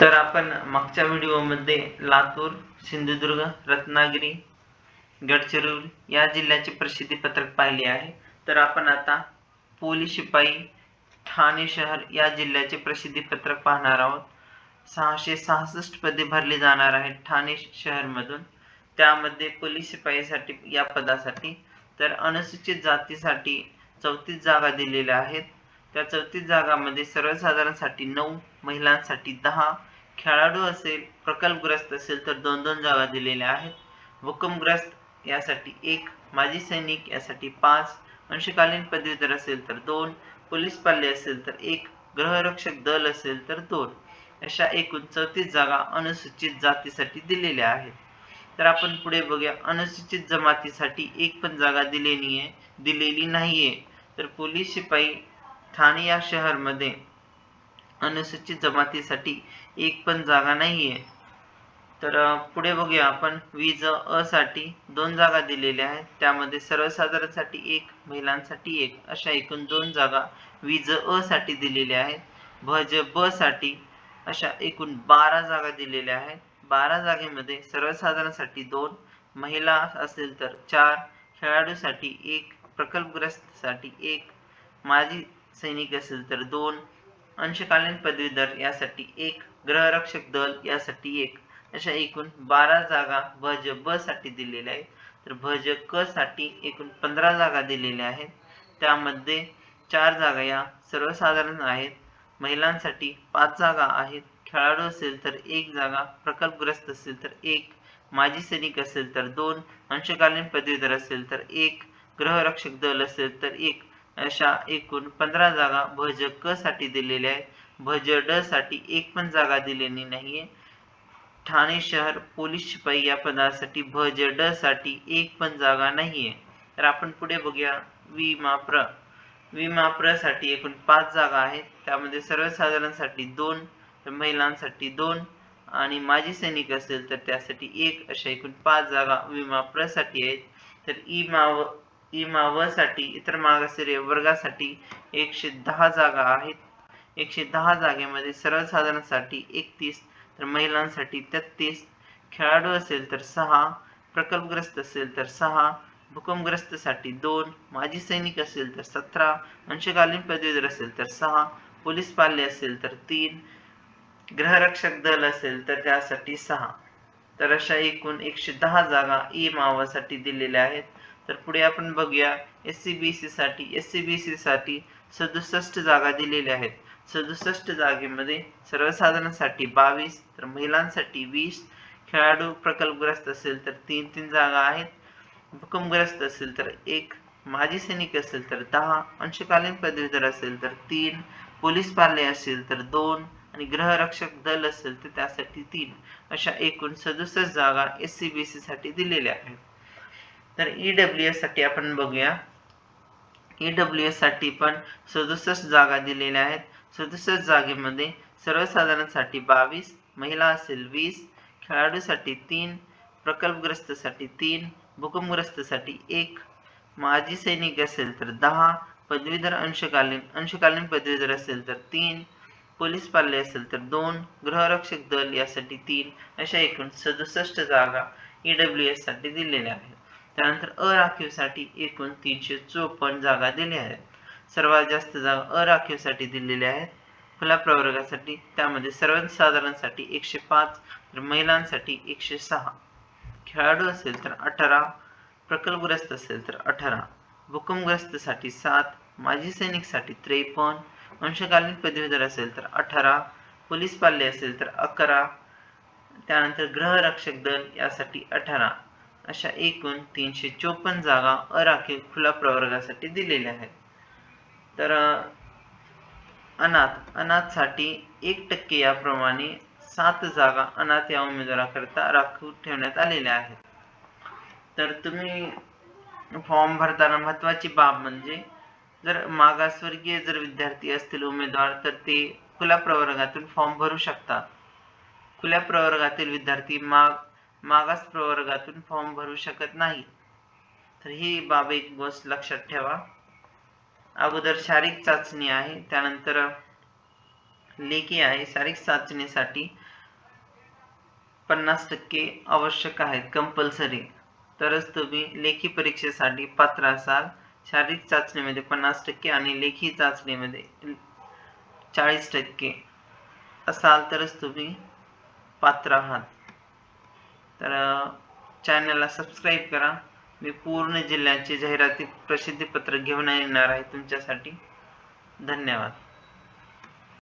तर आपण मागच्या व्हिडिओमध्ये लातूर सिंधुदुर्ग रत्नागिरी गडचिरोली या जिल्ह्याचे प्रसिद्धी पत्रक पाहिले आहे. तर आपण आता पोलीस शिपाई ठाणे शहर या जिल्ह्याचे प्रसिद्धी पत्रक पाहणार आहोत. सहाशे सहासष्ट पदे भरली जाणार आहेत ठाणे शहरमधून. त्यामध्ये पोलीस शिपाईसाठी या पदासाठी तर अनुसूचित जातीसाठी चौतीस जागा दिलेल्या आहेत. त्या चौतीस जागामध्ये सर्वसाधारणसाठी नऊ महिलांसाठी दहा खेळाडू असेल प्रकल्पग्रस्त असेल तर दोन दोन जागा दिलेल्या आहेत. भूकंपग्रस्त यासाठी एक माजी सैनिक यासाठी पाच अंशकालीन पदवीधर असेल तर दोन पोलीस पाल्य असेल तर एक गृहरक्षक दल असेल तर दोन. अशा एकूण चौतीस जागा अनुसूचित जातीसाठी दिलेल्या आहेत. तर आपण पुढे बघूया अनुसूचित जमातीसाठी एक पण जागा दिलेली आहे दिलेली नाहीये. तर पोलीस शिपाई ठाणे या शहरमध्ये अनुसूचित जमातीसाठी एक पण जागा नाहीये. तर पुढे बघूया आपण. वीज अ साठी दोन जागा दिलेल्या आहेत. त्यामध्ये सर्वसाधारणसाठी एक महिलांसाठी एक अशा एकूण दोन जागा वीज अ साठी दिलेल्या आहेत. भज ब साठी अशा एकूण बारा जागा दिलेल्या आहेत. बारा जागेमध्ये सर्वसाधारणसाठी दोन महिला असेल तर चार खेळाडूसाठी एक प्रकल्पग्रस्तसाठी एक माजी सैनिक असेल तर दोन अंशकालीन पदवीधर यासाठी एक ग्रहरक्षक दल यासाठी एक. अशा एकूण बारा जागा भज ब साठी दिलेल्या आहेत. तर भज क साठी एकूण पंधरा जागा दिलेल्या आहेत. त्यामध्ये चार जागा या सर्वसाधारण आहेत. महिलांसाठी पाच जागा आहेत. खेळाडू असेल तर एक जागा प्रकल्पग्रस्त असेल तर एक माजी सैनिक असेल तर दोन अंशकालीन पदवीधर असेल तर एक ग्रहरक्षक दल असेल तर एक. अशा एकूण पंधरा जागा भज क साठी दिलेल्या आहेत. भज ड साठी एक पण जागा दिलेली नाहीये. ठाणे शहर पोलीस शिपाई या पदासाठी भज ड साठी एक पण जागा नाहीये. तर आपण पुढे बघूया विमाप्र. विमाप्रसाठी एकूण पाच जागा आहेत. त्यामध्ये सर्वसाधारणसाठी दोन तर महिलांसाठी दोन आणि माजी सैनिक असेल तर त्यासाठी एक. अशा एकूण पाच जागा विमाप्रसाठी आहेत. तर ई माव ई मावळसाठी इतर मागासवर्गीय वर्गासाठी एकशे दहा जागा आहेत. एकशे दहा जागेमध्ये सर्वसाधारणसाठी एकतीस तर महिलांसाठी तेहतीस खेळाडू असेल तर सहा प्रकल्पग्रस्त असेल तर सहा भूकंपग्रस्तसाठी दोन माजी सैनिक असेल तर सतरा अंशकालीन पदवीधर असेल तर सहा पोलीस पाल्य असेल तर तीन गृहरक्षक दल असेल तर त्यासाठी सहा. तर अशा एकूण एकशे दहा जागा ई मावासाठी दिलेल्या आहेत. तर पुढे आपण बघूया एस सी बी सी साठी एस सी बी सी साठी सदुसष्ट जागा दिलेल्या आहेत. सदुसष्ट जागेमध्ये सर्वसाधारणसाठी बावीस तर महिलांसाठी वीस खेळाडू प्रकल्पग्रस्त असेल तर तीन तीन जागा आहेत. भूकंपग्रस्त असेल तर एक माजी सैनिक असेल तर दहा अंशकालीन पदवीधर असेल तर तीन पोलीस पाले असेल तर दोन आणि गृहरक्षक दल असेल तर त्यासाठी तीन. अशा एकूण सदुसष्ट जागा एस सी बी सी साठी दिलेल्या आहेत. तर ई डब्ल्यू एससाठी आपण बघूया. ई डब्ल्यू एससाठी पण सदुसष्ट जागा दिलेल्या आहेत. सदुसष्ट जागेमध्ये सर्वसाधारणसाठी बावीस महिला असेल वीस खेळाडूसाठी तीन प्रकल्पग्रस्तसाठी तीन भूकंपग्रस्तसाठी एक माजी सैनिक असेल तर दहा पदवीधर अंशकालीन अंशकालीन पदवीधर असेल तर तीन पोलीस पाल्य असेल तर दोन गृहरक्षक दल यासाठी तीन अशा एकूण सदुसष्ट जागा ई डब्ल्यू एससाठी दिलेल्या आहेत. त्यानंतर अराखीवसाठी एकूण तीनशे चोपन्न जागा दिल्या आहेत. सर्वात जास्त जागा अराखीवसाठी दिलेल्या आहेत. खुल्या प्रवर्गासाठी त्यामध्ये सर्वसाधारणसाठी एकशे पाच तर महिलांसाठी एकशे सहा. खेळाडू असेल तर अठरा प्रकल्पग्रस्त असेल तर अठरा. भूकंपग्रस्तसाठी सात माजी सैनिकसाठी त्रेपन्न अंशकालीन पदवीधर असेल तर अठरा पोलीस पाल्य असेल तर अकरा त्यानंतर ग्रहरक्षक दल यासाठी अठरा. अशा एकूण तीनशे चोपन्न जागा अराखीव खुल्या प्रवर्गासाठी दिलेल्या आहेत. तर अनाथ अनाथसाठी एक टक्के याप्रमाणे सात जागा अनाथ या उमेदवाराकरता राखीव ठेवण्यात आलेल्या आहेत. तर तुम्ही फॉर्म भरताना महत्वाची बाब म्हणजे जर मागासवर्गीय जर विद्यार्थी असतील उमेदवार तर ते खुल्या प्रवर्गातून फॉर्म भरू शकतात. खुल्या प्रवर्गातील विद्यार्थी माग मागास प्रवर्गातून फॉर्म भरू शकत नाही. तर ही बाब एक गोष्ट लक्षात ठेवा. अगोदर शारीरिक चाचणी आहे त्यानंतर लेखी आहे. शारीरिक चाचणीसाठी पन्नास टक्के आवश्यक आहेत कंपल्सरी तरच तुम्ही लेखी परीक्षेसाठी पात्र असाल. शारीरिक चाचणीमध्ये पन्नास टक्के आणि लेखी चाचणीमध्ये चाळीस टक्के असाल तरच तुम्ही पात्र आहात. तर चॅनलला सबस्क्राईब करा. मी पूर्ण जिल्ह्याचे जाहिराती प्रसिद्धीपत्रक घेऊन येणार आहे तुमच्यासाठी. धन्यवाद.